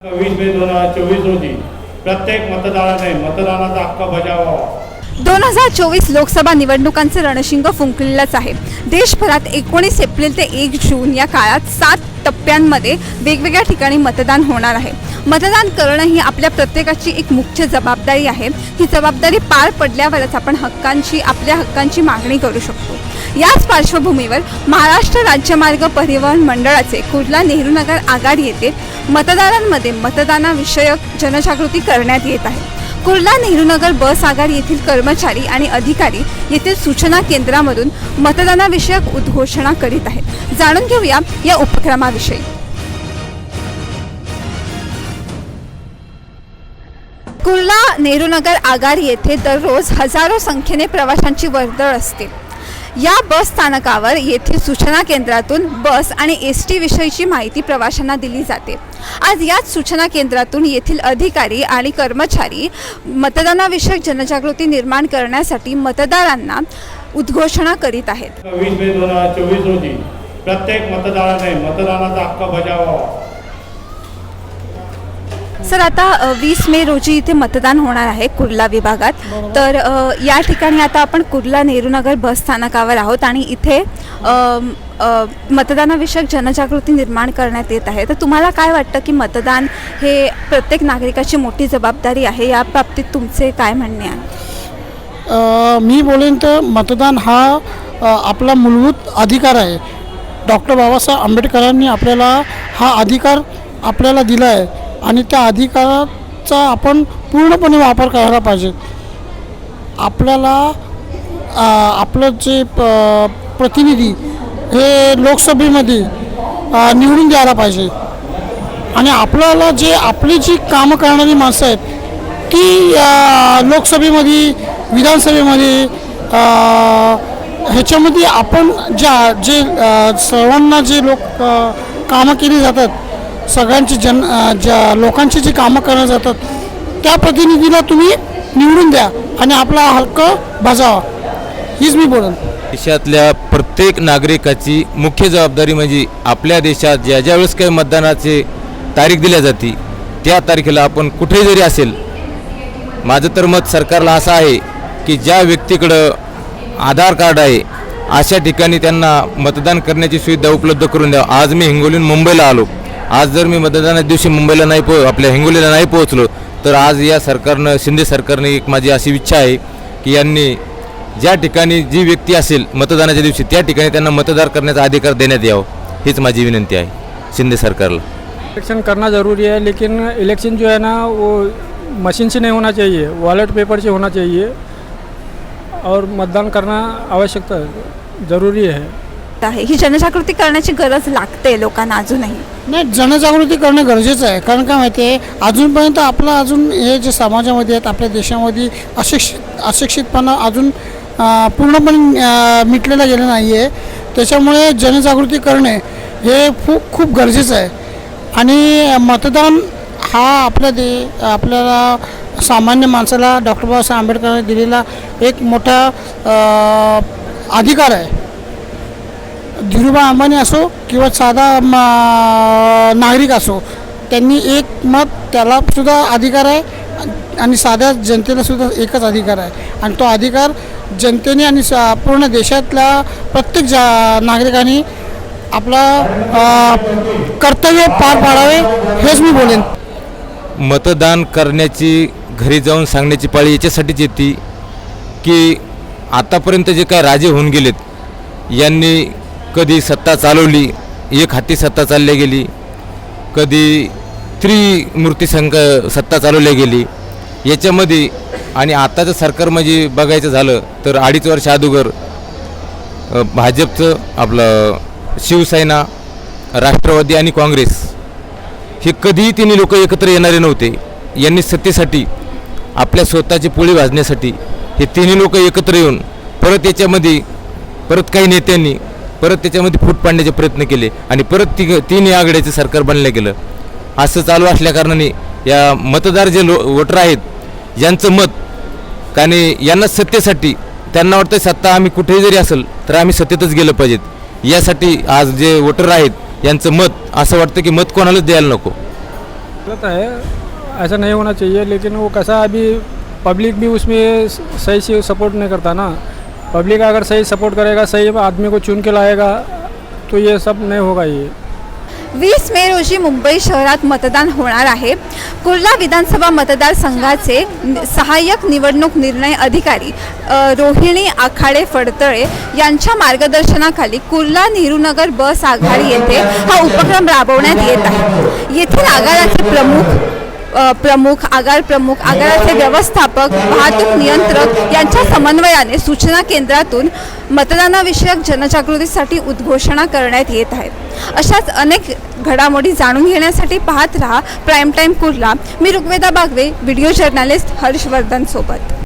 वीस मे दोन हजार चोवीस रोजी प्रत्येक मतदाराने मतदानाचा हक्क बजावावा. दोन हजार चोवीस लोकसभा निवडणुकांचं रणशिंग फुंकलेलंच आहे. देशभरात एकोणीस एप्रिल ते एक जून या काळात सात टप्प्यांमध्ये वेगवेगळ्या ठिकाणी मतदान होणार आहे. मतदान करणं ही आपल्या प्रत्येकाची एक मुख्य जबाबदारी आहे. ही जबाबदारी पार पडल्यावरच आपण हक्कांची आपल्या हक्कांची मागणी करू शकतो. याच पार्श्वभूमीवर महाराष्ट्र राज्य मार्ग परिवहन मंडळाचे कुर्ला नेहरूनगर आघाडी येथे मतदारांमध्ये मतदानाविषयक जनजागृती करण्यात येत आहे. कुर्ला नेहरूनगर बस आगार येथील कर्मचारी आणि अधिकारी येथील सूचना केंद्रामधून मतदानाविषयक उद्घोषणा करीत आहेत. जाणून घेऊया या उपक्रमाविषयी. कुर्ला नेहरूनगर आघाडी येथे दररोज हजारो संख्येने प्रवाशांची वर्दळ असते. या बस स्थानकावर येथील सूचना केंद्रातून बस आणि एस टी विषयीची माहिती प्रवाशांना दिली जाते. आज याच सूचना केंद्रातून येथील अधिकारी आणि कर्मचारी मतदानाविषयक जनजागृती निर्माण करण्यासाठी मतदारांना उद्घोषणा करीत आहेत. मे दोन हजार चोवीस रोजी प्रत्येक मतदाराने मतदानाचा हक्क बजावावा. सर आता वीस मे रोजी इथे मतदान होणार आहे कुर्ला विभागात. तर अ, या ठिकाणी आता आपण कुर्ला नेहरूनगर बस स्थानकावर आहोत आणि इथे अ, अ, मतदानाविषयक जनजागृती निर्माण करण्यात येत आहे. तर तुम्हाला काय वाटतं की मतदान हे प्रत्येक नागरिकाची मोठी जबाबदारी आहे? या बाबतीत तुमचे काय म्हणणे आहे? अ, मी बोलेन तर मतदान हा अ, आपला मूलभूत अधिकार आहे. डॉक्टर बाबासाहेब आंबेडकरांनी आपल्याला हा अधिकार आपल्याला दिला आहे आणि त्या अधिकाराचा आपण पूर्णपणे वापर करायला पाहिजे. आपल्याला आपलं जे प- प्रतिनिधी हे लोकसभेमध्ये निवडून द्यायला पाहिजे. आणि आपल्याला जे आपली जी कामं करणारी माणसं आहेत ती लोकसभेमध्ये विधानसभेमध्ये ह्याच्यामध्ये आपण ज्या जे सर्वांना जे लोक कामं केली जातात सगळ्यांची जन ज्या लोकांची जी कामं करण्यात जातात त्या प्रतिनिधीला तुम्ही निवडून द्या आणि आपला हक्क बजावा. हीच मी बोलेन. देशातल्या प्रत्येक नागरिकाची मुख्य जबाबदारी म्हणजे आपल्या देशात ज्या ज्या वेळेस काही मतदानाचे तारीख दिल्या जाते त्या तारखेला आपण कुठे जरी असेल माझं तर मत सरकारला असं आहे की ज्या व्यक्तीकडं आधार कार्ड आहे अशा ठिकाणी त्यांना मतदान करण्याची सुविधा उपलब्ध करून द्यावं आज मी हिंगोलीहून मुंबईला आलो. आज जर मी मतदानाच्या दिवशी मुंबईला नाही पो आपल्या हिंगोलीला नाही पोहोचलो तर आज या सरकारनं शिंदे सरकारने एक माझी अशी इच्छा आहे की यांनी ज्या ठिकाणी जी व्यक्ती असेल मतदानाच्या दिवशी त्या ठिकाणी त्यांना मतदार करण्याचा अधिकार देण्यात यावं हीच माझी विनंती आहे शिंदे सरकारला. इलेक्शन करना ज़रूरी है लेकिन इलेक्शन जो है ना वो मशीन से नहीं होना चाहिए वॉलेट पेपर से होना चाहिए और मतदान करना आवश्यकता ज़रूरी है आहे. ही जनजागृती करण्याची गरज लागते लोकांना अजूनही. नाही जनजागृती करणं गरजेचं आहे. कारण काय माहिती आहे अजूनपर्यंत आपलं अजून हे जे समाजामध्ये आहेत आपल्या देशामध्ये अशिक्षित अशिक्षितपणा अजून पूर्णपणे मिटलेलं गेलं नाही आहे त्याच्यामुळे जनजागृती करणे हे खूप खूप गरजेचं आहे. आणि मतदान हा आपल्या दे आपल्याला सामान्य माणसाला डॉक्टर बाबासाहेब आंबेडकरांनी दिलेला एक मोठा अधिकार आहे. धीरूभाई अंबानी असो किंवा साधा नागरिक असो त्यांनी एक मत त्याला सुद्धा अधिकार आहे आणि साध्या जनतेला सुद्धा एकच अधिकार आहे. आणि तो अधिकार जनतेने आणि स- पूर्ण देशातल्या प्रत्येक जा नागरिकांनी आपला कर्तव्य पार पाडावे हेच मी बोलेन. मतदान करण्याची घरी जाऊन सांगण्याची पाळी याच्यासाठीच येते की आतापर्यंत जे काय राजे होऊन गेलेत यांनी कधी सत्ता चालवली एक हाती सत्ता चालली गेली. कधी त्रिमूर्ती संघ सत्ता चालवली गेली. याच्यामध्ये आणि आताचं सरकार म्हणजे बघायचं झालं तर अडीच वर्ष अगोदर भाजपचं आपलं शिवसेना राष्ट्रवादी आणि काँग्रेस हे कधीही तिन्ही लोक एकत्र येणारे नव्हते. यांनी सत्तेसाठी आपल्या स्वतःची पोळी भाजण्यासाठी हे तिन्ही लोक एकत्र येऊन परत याच्यामध्ये परत काही नेत्यांनी परत त्याच्यामध्ये फूट पाडण्याचे प्रयत्न केले आणि परत ती तिन्ही आघाड्याचं सरकार बनलं गेलं. असं चालू असल्याकारणाने या मतदार जे लो वोटर आहेत यांचं मत आणि यांना सत्तेसाठी त्यांना वाटतं सत्ता आम्ही कुठेही जरी असेल तर आम्ही सत्तेतच गेलं पाहिजेत. यासाठी आज जे वोटर आहेत यांचं मत असं वाटतं की मत कोणालाच द्यायला नको. गलत है ऐसा नहीं होना चाहिए लेकिन वो कैसा अभी पब्लिक भी उसमें सही से सपोर्ट नहीं करता ना. पब्लिक अगर सही सपोर्ट करेगा सही आदमी को चुन के लाएगा तो ये सब नहीं होगा ये। वीस मे रोजी मुंबई शहरात मतदान होणार आहे. कुर्ला विधानसभा मतदारसंघाचे सहाय्यक निवडणूक निर्णय अधिकारी रोहिणी आखाडे फडतळे यांच्या मार्गदर्शनाखाली कुर्ला नेहरूनगर बस आघाडी येथे हा उपक्रम राबवण्यात येत आहे. येथील आघाडाचे प्रमुख प्रमुख आगार प्रमुख आगाराचे व्यवस्थापक वाहतूक नियंत्रक यांच्या समन्वयाने सूचना केंद्रातून मतदानाविषयक जनजागृतीसाठी उद्घोषणा करण्यात येत आहेत. अशाच अनेक घडामोडी जाणून घेण्यासाठी पाहत रहा प्राईम टाईम कुर्ला. मी ऋग्वेदा बागवे व्हिडिओ जर्नलिस्ट हर्षवर्धन सोबत.